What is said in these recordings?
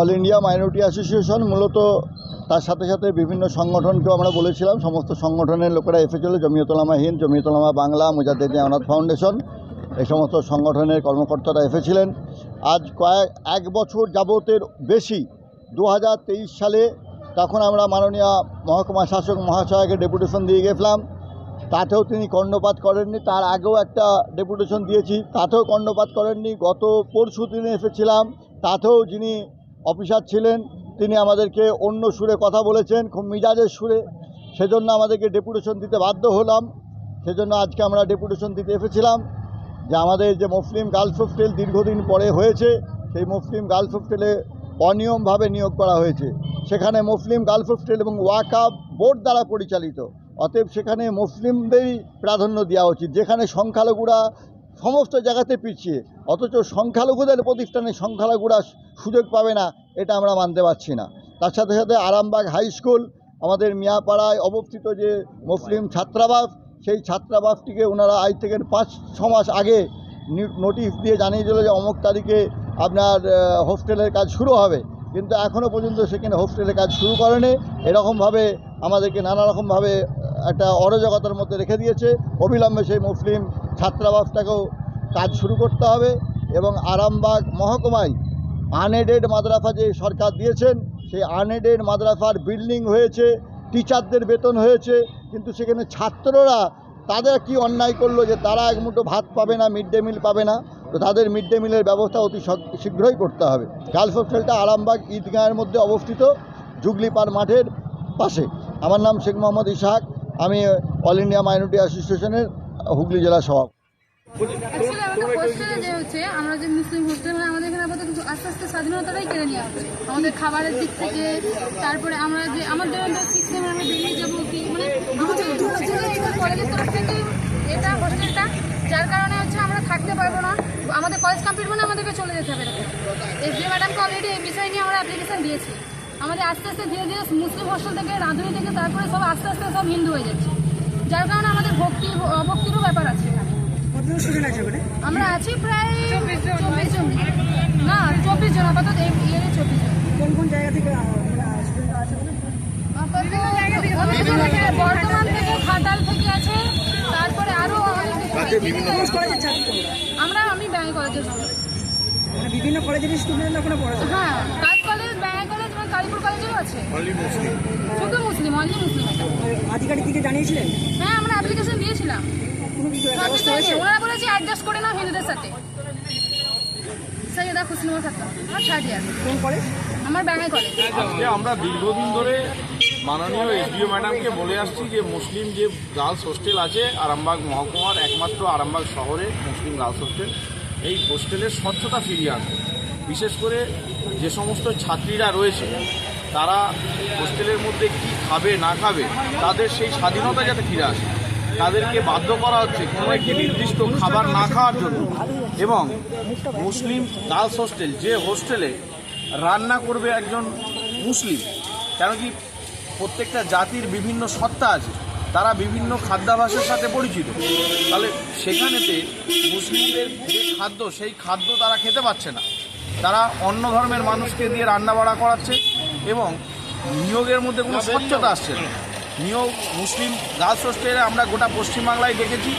All India minority association মূলত তার সাথে সাথে বিভিন্ন সংগঠনকেও আমরা বলেছিলাম, সমস্ত সংগঠনের লোকেরা এসেছিল জমিয়তলামা হিন্দ জমিয়তলামা বাংলা মুজাদ্দেদ জামানাত ফাউন্ডেশন, এই সমস্ত সংগঠনের কর্মকর্তারা এসেছিলেন। আজ কয়েক, এক বছর যাবতের বেশি দু হাজার তেইশ সালে তখন আমরা মাননীয় মহকুমা শাসক মহাশয়কে ডেপুটেশন দিয়ে গেছিলাম। তাতেও তিনি কর্ণপাত করেননি। তার আগেও একটা ডেপুটেশন দিয়েছি, তাতেও কর্ণপাত করেননি। গত পরশু দিনে এসেছিলাম, তাতেও যিনি অফিসার ছিলেন, তিনি আমাদেরকে অন্য সুরে কথা বলেছেন, খুব মিজাজের সুরে। সেজন্য আমাদেরকে ডেপুটেশন দিতে বাধ্য হলাম। সেজন্য আজকে আমরা ডেপুটেশন দিতে এসেছিলাম যে আমাদের যে মুসলিম গার্লস হোস্টেল দীর্ঘদিন পরে হয়েছে, সেই মুসলিম গার্লস হোস্টেলে অনিয়মভাবে নিয়োগ করা হয়েছে। সেখানে মুসলিম গার্লস হোস্টেল এবং ওয়াকাব বোর্ড দ্বারা পরিচালিত। অতএব সেখানে মুসলিমদেরই প্রাধান্য দেওয়া উচিত, যেখানে সংখ্যালঘুরা সমস্ত জায়গাতে পিছিয়ে, অথচ সংখ্যালঘুদের প্রতিষ্ঠানে সংখ্যালঘুরা সুযোগ পাবে না, এটা আমরা মানতে পারছি না। তার সাথে সাথে আরামবাগ হাই স্কুল, আমাদের মিয়াপাড়ায় অবস্থিত যে মুসলিম ছাত্রাবাস, সেই ছাত্রাবাসটিকে ওনারা আজ থেকে পাঁচ, ছ মাস আগে নোটিশ দিয়ে জানিয়ে দিল যে অমুক তারিখে আপনার হোস্টেলের কাজ শুরু হবে। কিন্তু এখনও পর্যন্ত সেখানে হোস্টেলের কাজ শুরু করেনি। এরকমভাবে আমাদেরকে নানা রকমভাবে একটা অরাজকতার মধ্যে রেখে দিয়েছে। অবিলম্বে সেই মুসলিম ছাত্রাবাসটাকেও কাজ শুরু করতে হবে এবং আরামবাগ মহকুমায় আনএডেড মাদ্রাসা যে সরকার দিয়েছেন, সেই আনএডেড মাদ্রাসার বিল্ডিং হয়েছে টিচারদের বেতন হয়েছে, কিন্তু সেখানে ছাত্ররা তাদের কি অন্যায় করল যে তারা এক মুঠো ভাত পাবে না মিড ডে মিল পাবে না, তো তাদের মিড ডে মিলের ব্যবস্থা অতি শীঘ্রই করতে হবে। গার্লস হোস্টেলটা আরামবাগ ঈদগাঁয়ের মধ্যে অবস্থিত জুগলিপার মাঠের পাশে। আমার নাম শেখ মোহাম্মদ ইসাহাক আমি অল ইন্ডিয়া মাইনরিটি অ্যাসোসিয়েশনের হুগলি জেলা সভাপতি। আমরা যে মানে আমাদের এখানে আস্তে আস্তে আমাদের খাবারের দিক থেকে, তারপরে আমরা যে মানে এটা হোস্টেলটা যার কারণে হচ্ছে আমরা থাকতে পারব না। আমাদের কলেজ কমপ্লিট মানে আমাদেরকে চলে যেতে হবে এস ডি ম্যাডামকে অলরেডি এই বিষয় নিয়ে আমরা অ্যাপ্লিকেশন দিয়েছি। আমাদের আস্তে আস্তে ধীরে ধীরে মুসলিম হোস্টেল থেকে রাঁধুনি থেকে তারপরে সব আস্তে আস্তে সব হিন্দু হয়ে যাচ্ছে। যার কারণে আমাদের ভক্তি অভক্তিরও ব্যাপার আছে আমরা আছি প্রায় চব্বিশ জন। না চব্বিশ জন আপাতত এই চব্বিশ জন। কোন কোন জায়গা থেকে জন আছে, থেকে আছে তারপরে আরও আমরা আমি ব্যাঙ্ক কলেজের মানে বিভিন্ন কলেজের স্টুডেন্ট ওখানে পড়াশোনা হ্যাঁ কাজ কলেজ ব্যাঙ্ক কলেজ এবং কালীপুর কলেজেরও আছে। শুধু মুসলিম অনলি মুসলিম এটা। আধিকারিককে জানিয়েছিলেন? হ্যাঁ আমরা অ্যাপ্লিকেশন দিয়েছিলাম। ওনারা বলেছে অ্যাডজাস্ট করে নাও হিন্দুদের সাথে। সৈয়দা খুশনুমা খাতুন আমার থার্ড ইয়ার কোন কলেজ আমার ব্যাঙ্কে কলেজ আজকে আমরা দীর্ঘদিন ধরে মাননীয় এসডিও ম্যাডামকে বলে আসছি যে মুসলিম যে গার্লস হোস্টেল আছে আরামবাগ মহকুমার একমাত্র আরামবাগ শহরে মুসলিম গার্লস হোস্টেল এই হোস্টেলের স্বচ্ছতা ফিরিয়ে আনবে বিশেষ করে যে সমস্ত ছাত্রীরা রয়েছে, তারা হোস্টেলের মধ্যে কি খাবে, না খাবে, তাদের সেই স্বাধীনতা যাতে ফিরে আসে। তাদেরকে বাধ্য করা হচ্ছে কোনো একটি নির্দিষ্ট খাবার না খাওয়ার জন্য। এবং মুসলিম গার্লস হোস্টেল, যে হোস্টেলে রান্না করবে একজন মুসলিম, কেন কি প্রত্যেকটা জাতির বিভিন্ন সত্তা আছে। তারা বিভিন্ন খাদ্যাভাসের সাথে পরিচিত। তাহলে সেখানেতে মুসলিমদের যে খাদ্য, সেই খাদ্য তারা খেতে পাচ্ছে না। তারা অন্য ধর্মের মানুষকে দিয়ে রান্না বাড়া করাচ্ছে এবং নিয়োগের মধ্যে কোনো স্বচ্ছতা আসছে না। নিয়োগ মুসলিম গার্লস হোস্টেলে আমরা গোটা পশ্চিমবাংলায় দেখেছি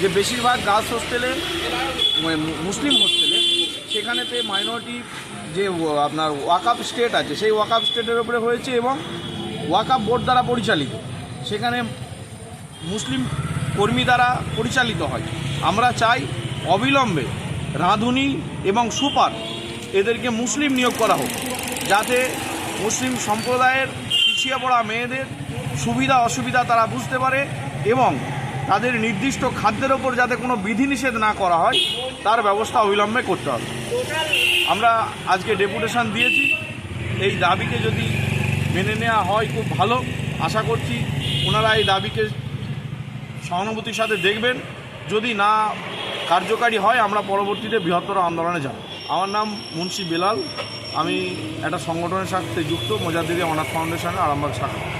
যে বেশিরভাগ গার্লস হোস্টেলে মুসলিম হোস্টেলে সেখানেতে মাইনরিটি যে আপনার ওয়াকাপ স্টেট আছে, সেই ওয়াকাপ স্টেটের উপরে হয়েছে এবং ওয়াকাপ বোর্ড দ্বারা পরিচালিত। সেখানে মুসলিম কর্মী দ্বারা পরিচালিত হয়। আমরা চাই অবিলম্বে রাঁধুনি এবং সুপার এদেরকে মুসলিম নিয়োগ করা হোক, যাতে মুসলিম সম্প্রদায়ের পিছিয়ে পড়া মেয়েদের সুবিধা অসুবিধা তারা বুঝতে পারে এবং তাদের নির্দিষ্ট খাদ্যের ওপর যাতে কোনো বিধিনিষেধ না করা হয়, তার ব্যবস্থা অবিলম্বে করতে হবে। আমরা আজকে ডেপুটেশন দিয়েছি। এই দাবিকে যদি মেনে নেওয়া হয়, খুব ভালো। আশা করছি ওনারা এই দাবিকে সহানুভূতির সাথে দেখবেন। যদি না কার্যকারী হয়, আমরা পরবর্তীতে বৃহত্তর আন্দোলনে যাব। আমার নাম মুন্সি বেলাল। আমি একটা সংগঠনের সাথে যুক্ত মোজাদ্দিদি অনাথ ফাউন্ডেশনের আরামবাগ শাখা।